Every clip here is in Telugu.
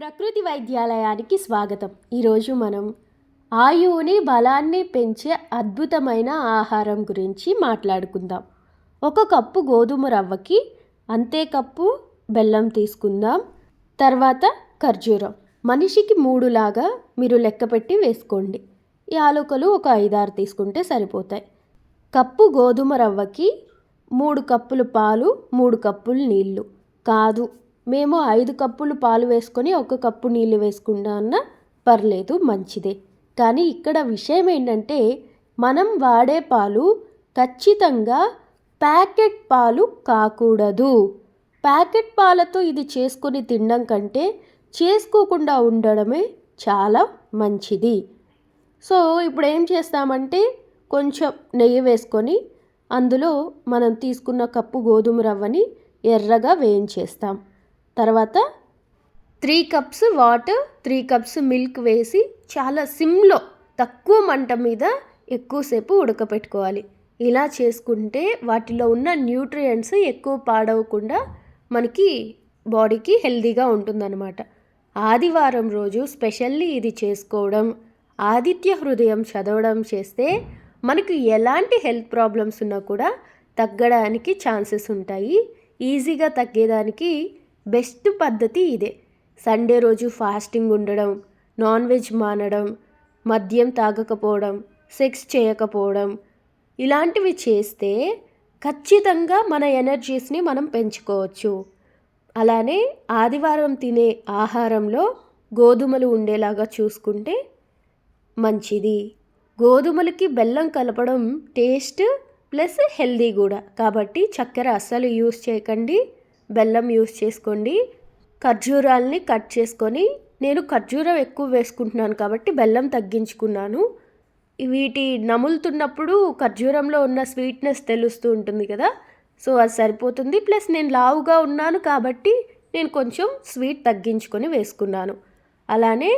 ప్రకృతి వైద్యాలయానికి స్వాగతం. ఈరోజు మనం ఆయువుని బలాన్ని పెంచే అద్భుతమైన ఆహారం గురించి మాట్లాడుకుందాం. ఒక కప్పు గోధుమ రవ్వకి అంతే కప్పు బెల్లం తీసుకుందాం. తర్వాత ఖర్జూరం. మనిషికి మూడులాగా మీరు లెక్క పెట్టి వేసుకోండి. యాలకులు ఒక ఐదారు తీసుకుంటే సరిపోతాయి. కప్పు గోధుమ రవ్వకి మూడు కప్పులు పాలు మూడు కప్పులు నీళ్ళు కాదు మేము ఐదు కప్పులు పాలు వేసుకొని ఒక కప్పు నీళ్ళు వేసుకున్నా పర్లేదు మంచిదే. కానీ ఇక్కడ విషయం ఏంటంటే మనం వాడే పాలు ఖచ్చితంగా ప్యాకెట్ పాలు కాకూడదు. ప్యాకెట్ పాలతో ఇది చేసుకొని తినడం కంటే చేసుకోకుండా ఉండడమే చాలా మంచిది. సో ఇప్పుడు ఏం చేస్తామంటే కొంచెం నెయ్యి వేసుకొని అందులో మనం తీసుకున్న కప్పు గోధుమ రవ్వని ఎర్రగా వేయించేస్తాం. తర్వాత three cups water three cups milk వేసి చాలా సిమ్లో తక్కువ మంట మీద ఎక్కువసేపు ఉడకపెట్టుకోవాలి. ఇలా చేసుకుంటే వాటిలో ఉన్న న్యూట్రియంట్స్ ఎక్కువ పాడవకుండా మనకి బాడీకి హెల్దీగా ఉంటుందన్నమాట. ఆదివారం రోజు స్పెషల్లీ ఇది చేసుకోవడం ఆదిత్య హృదయం చదవడం చేస్తే మనకు ఎలాంటి హెల్త్ ప్రాబ్లమ్స్ ఉన్నా కూడా తగ్గడానికి ఛాన్సెస్ ఉంటాయి. ఈజీగా తగ్గేదానికి బెస్ట్ పద్ధతి ఇదే. సండే రోజు ఫాస్టింగ్ ఉండడం నాన్ వెజ్ మానడం మద్యం తాగకపోవడం సెక్స్ చేయకపోవడం ఇలాంటివి చేస్తే ఖచ్చితంగా మన ఎనర్జీస్ని మనం పెంచుకోవచ్చు. అలానే ఆదివారం తినే ఆహారంలో గోధుమలు ఉండేలాగా చూసుకుంటే మంచిది. గోధుమలకి బెల్లం కలపడం టేస్ట్ ప్లస్ హెల్దీ కూడా. కాబట్టి చక్కెర అస్సలు యూస్ చేయకండి. బెల్లం యూస్ చేసుకోండి. ఖర్జూరాల్ని కట్ చేసుకొని నేను ఖర్జూరం ఎక్కువ వేసుకుంటున్నాను కాబట్టి బెల్లం తగ్గించుకున్నాను. వీటి నములుతున్నప్పుడు ఖర్జూరంలో ఉన్న స్వీట్నెస్ తెలుస్తూ ఉంటుంది కదా. సో అది సరిపోతుంది. ప్లస్ నేను లావుగా ఉన్నాను కాబట్టి నేను కొంచెం స్వీట్ తగ్గించుకొని వేసుకున్నాను. అలానే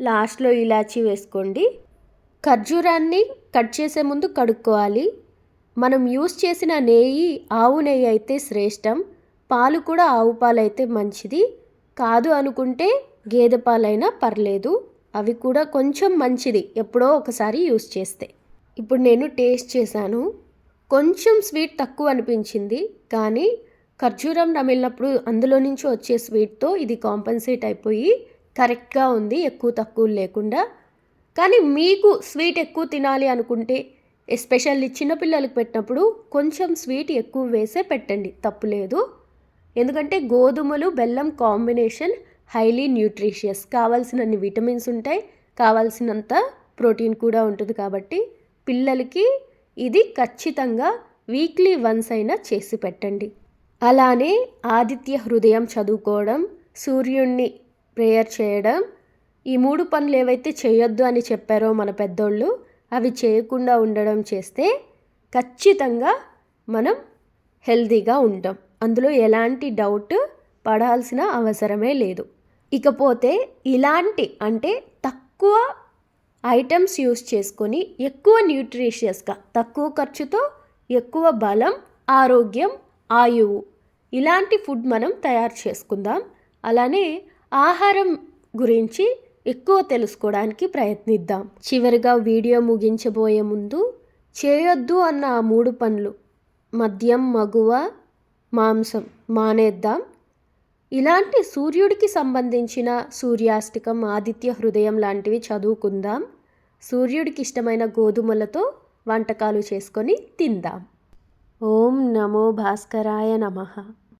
లాస్ట్లో ఇలాచీ వేసుకోండి. ఖర్జూరాన్ని కట్ చేసే ముందు కడుక్కోవాలి. మనం యూస్ చేసిన నెయ్యి ఆవు నెయ్యి అయితే శ్రేష్టం. పాలు కూడా ఆవు పాలైతే మంచిది. కాదు అనుకుంటే గేదె పాలైనా పర్లేదు. అవి కూడా కొంచెం మంచిది ఎప్పుడో ఒకసారి యూస్ చేస్తే. ఇప్పుడు నేను టేస్ట్ చేశాను. కొంచెం స్వీట్ తక్కువ అనిపించింది. కానీ ఖర్జూరం నమిలినప్పుడు అందులో నుంచి వచ్చే స్వీట్తో ఇది కాంపన్సేట్ అయిపోయి కరెక్ట్గా ఉంది ఎక్కువ తక్కువ లేకుండా. కానీ మీకు స్వీట్ ఎక్కువ తినాలి అనుకుంటే ఎస్పెషల్లీ చిన్నపిల్లలకు పెట్టినప్పుడు కొంచెం స్వీట్ ఎక్కువ వేసే పెట్టండి. తప్పులేదు ఎందుకంటే గోధుమలు బెల్లం కాంబినేషన్ హైలీ న్యూట్రిషియస్. కావాల్సినన్ని విటమిన్స్ ఉంటాయి కావాల్సినంత ప్రోటీన్ కూడా ఉంటుంది కాబట్టి పిల్లలకి ఇది ఖచ్చితంగా వీక్లీ వన్స్ అయినా చేసి పెట్టండి. అలానే ఆదిత్య హృదయం చదువుకోవడం సూర్యుణ్ణి ప్రేయర్ చేయడం ఈ మూడు పనులు ఏవైతే చేయొద్దు అని చెప్పారో మన పెద్దోళ్ళు అవి చేయకుండా ఉండడం చేస్తే ఖచ్చితంగా మనం హెల్తీగా ఉంటాం. అందులో ఎలాంటి డౌట్ పడాల్సిన అవసరమే లేదు. ఇకపోతే ఇలాంటి అంటే తక్కువ ఐటమ్స్ యూస్ చేసుకొని ఎక్కువ న్యూట్రిషియస్గా తక్కువ ఖర్చుతో ఎక్కువ బలం ఆరోగ్యం ఆయువు ఇలాంటి ఫుడ్ మనం తయారు చేసుకుందాం. అలానే ఆహారం గురించి ఎక్కువ తెలుసుకోవడానికి ప్రయత్నిద్దాం. చివరిగా వీడియో ముగించబోయే ముందు చేయొద్దు అన్న ఆ మూడు పనులు మద్యం మగువ మాంసం మానేద్దాం. ఇలాంటి సూర్యుడికి సంబంధించిన సూర్యాస్తికం ఆదిత్య హృదయం లాంటివి చదువుకుందాం. సూర్యుడికి ఇష్టమైన గోధుమలతో వంటకాలు చేసుకొని తిందాం. ఓం నమో భాస్కరాయ నమః.